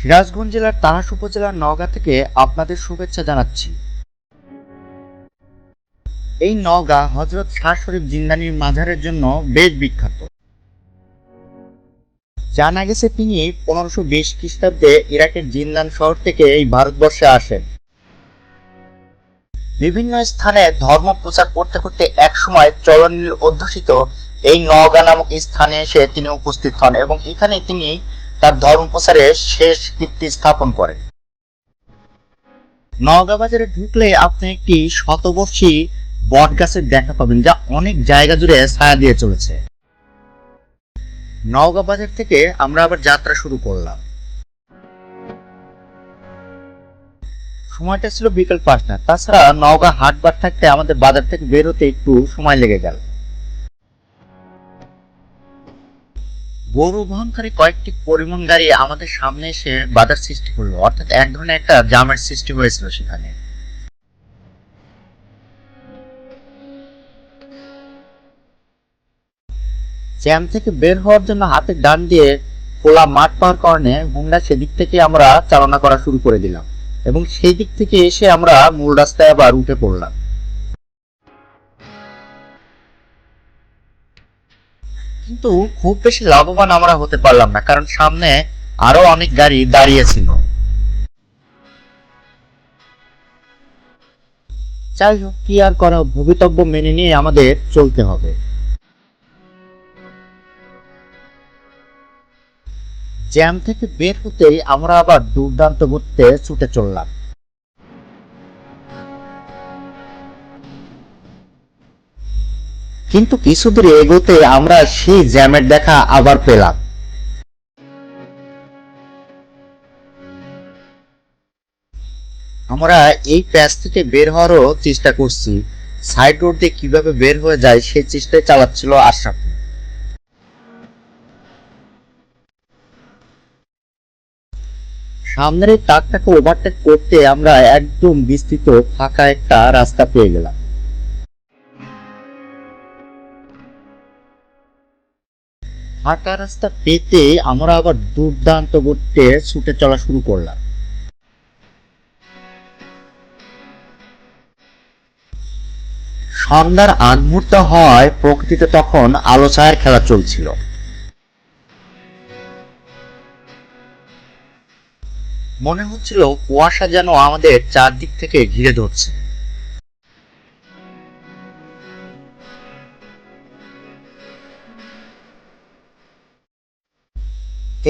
সিরাজগঞ্জ জেলার তারাস উপজেলার নওগাঁ থেকে আপনাদের শুভেচ্ছা জানাচ্ছি। এই নওগাঁ হজরত শাহ শরীফ জিন্দানির মাজারের জন্য বেশ বিখ্যাত। জানা গেছে তিনি পনেরোশো বিশ খ্রিস্টাব্দে ইরাকের জিন্দান শহর থেকে এই ভারতবর্ষে আসেন। বিভিন্ন স্থানে ধর্ম প্রচার করতে করতে একসময় চরণীল অধ্যুষিত এই নওগাঁ নামক স্থানে এসে তিনি উপস্থিত হন এবং এখানে তিনি তার ধর্ম প্রচারে শেষ কীর্তি স্থাপন করেন নওগাঁ বাজারে ঢুকলে আপনি একটি শতবর্ষী বট গাছের দেখা পাবেন যা অনেক জায়গা জুড়ে ছায়া দিয়ে চলেছে। নওগাঁ বাজার থেকে আমরা আবার যাত্রা শুরু করলাম। সময়টা ছিল বিকেল পাঁচটা। তাছাড়া নওগাঁ হাট হাটবার থাকতে আমাদের বাজার থেকে বেরোতে একটু সময় লেগে গেল। গরু বহনকারী কয়েকটি পরিবহন গাড়ি আমাদের সামনে এসে বাধার সৃষ্টি করল। অর্থাৎ এক ধরনের একটা জামের সৃষ্টি হয়েছিল সেখানে। জ্যাম থেকে বের হওয়ার জন্য হাতে ডান দিয়ে খোলা মাঠ পাওয়ার কারণে হুন্ডা সেদিক থেকে আমরা চালনা করা শুরু করে দিলাম এবং সেই দিক থেকে এসে আমরা মূল রাস্তায় আবার উঠে পড়লাম। কিন্তু খুব বেশি লাভবান আমরা হতে পারলাম না, কারণ সামনে আরও অনেক গাড়ি দাঁড়িয়ে ছিল। যাই হোক, কি আর করা, ভবিতব্য মেনে নিয়ে আমাদের চলতে হবে। জ্যাম থেকে বের হতেই আমরা আবার দুর্দান্ত ঘুরতে ছুটে চললাম। কিন্তু কিছু দূর এগোতে আমরা সেই জ্যামের দেখা আবার পেলাম। আমরা এই প্যাচ থেকে বের হওয়ারও চেষ্টা করছি। সাইড রোড দিয়ে কীভাবে বের হয়ে যায় সেই চেষ্টায় চালাচ্ছিল আশরাফ। সামনের এই ট্রাকটাকে ওভারটেক করতে আমরা একদম বিস্তৃত ফাঁকা একটা রাস্তা পেয়ে গেলাম। ফাঁকা রাস্তা পেতে আমরা আবার দুর্দান্ত করতে ছুটে চলা শুরু করলাম। সন্ধ্যার আগ মুহূর্ত হয় প্রকৃতিতে তখন আলো ছায়ার খেলা চলছিল। মনে হচ্ছিল কুয়াশা যেন আমাদের চারদিক থেকে ঘিরে ধরছে।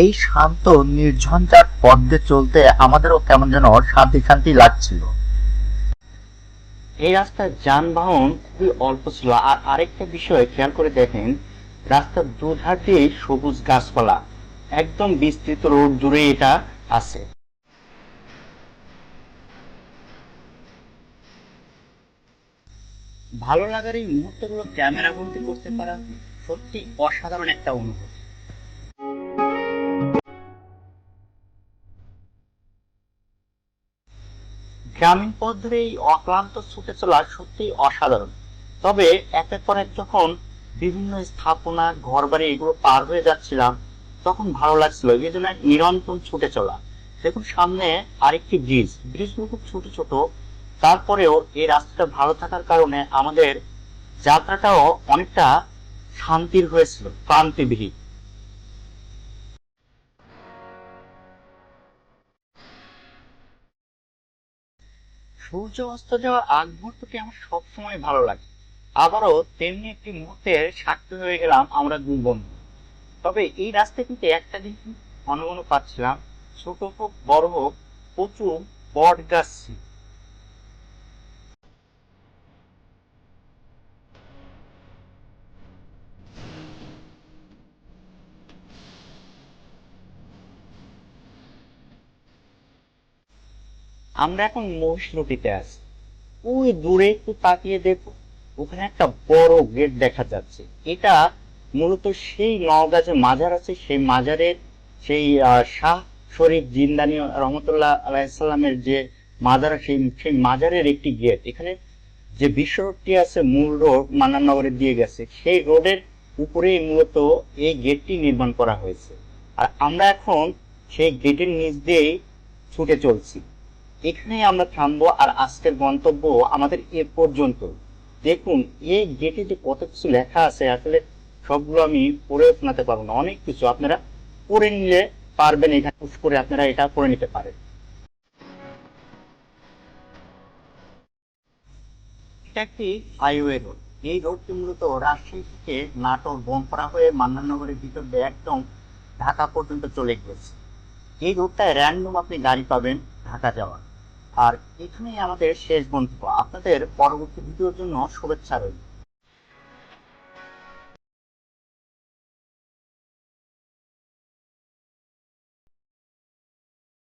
এই শান্ত, নির্ঝঞ্ঝাট পথে চলতে আমাদেরও কেমন যেন শান্তি শান্তি লাগছিল। এই রাস্তায় যানবাহন খুবই অল্প ছিল। আর আরেকটা বিষয় খেয়াল করে দেখেন, রাস্তার দুধার দিয়ে সবুজ গাছপালা। একদম বিস্তৃত রোড জুড়ে এটা আছে। ভালো লাগার এই মুহূর্তগুলো ক্যামেরা বন্দি করতে পারা সত্যি অসাধারণ একটা অনুভূতি। গ্রামীণ পথ ধরে এই অক্লান্ত ছুটে চলা সত্যি অসাধারণ। তবে একের পর এক যখন বিভিন্ন স্থাপনা ঘর বাড়ি এগুলো পার হয়ে যাচ্ছিলাম, তখন ভালো লাগছিল। এই জন্য এক নিরন্তর ছুটে চলা। দেখুন, সামনে আরেকটি ব্রিজ। ব্রিজগুলো খুব ছোট ছোট। তারপরেও এই রাস্তাটা ভালো থাকার কারণে আমাদের যাত্রাটাও অনেকটা শান্তির হয়েছিল, ক্লান্তিবিহীন। সূর্য অস্ত যাওয়ার আগ মুহূর্তটি আমার সবসময় ভালো লাগে আবারও তেমনি একটি মুহূর্তের সাক্ষী হয়ে গেলাম আমরা দুই বন্ধু তবে এই রাস্তায় কিন্তু একটা জিনিস অনুমান পাচ্ছিলাম ছোট হোক, বড় হোক, প্রচুর বট গাছ ছিল। আমরা এখন মহিষ নদীতে আছি। ওই দূরে একটু তাকিয়ে দেখো, ওখানে একটা বড় গেট দেখা যাচ্ছে। এটা মূলত সেই নওগাঁ যে মাজার আছে, সেই মাজারের সেই শাহ শরীফ জিন্দানি রহমতুল্লাহ আলাইসাল্লামের যে মাজার, সেই সেই মাজারের একটি গেট। এখানে যে বিশ্ব রোডটি আছে, মূল রোড মান্নানগরে দিয়ে গেছে, সেই রোডের উপরেই মূলত এই গেটটি নির্মাণ করা হয়েছে। আর আমরা এখন সেই গেটের নিচ দিয়েই ছুটে চলছি। এখানে আমরা থামবো আর আজকের গন্তব্য আমাদের এ পর্যন্ত। দেখুন এই গেটে যে কত কিছু লেখা আছে, আসলে সবগুলো আমি পড়ে শোনাতে পারব না। অনেক কিছু আপনারা পড়ে নিলে পারবেন এখানে পুশ করে আপনারা এটা পড়ে নিতে পারেন। এটা একটি হাইওয়ে রোড এই রোডটি মূলত রাজশাহী থেকে নাটোর বনপাড়া হয়ে মান্নানগরের ভিতর দিয়ে একদম ঢাকা পর্যন্ত চলে গেছে এই রোডটায় র্যান্ডম আপনি গাড়ি পাবেন ঢাকা যাওয়ার। আর এখানেই আমাদের শেষ বন্ধু আপনাদের পরবর্তী ভিডিওর জন্য শুভেচ্ছা রইল।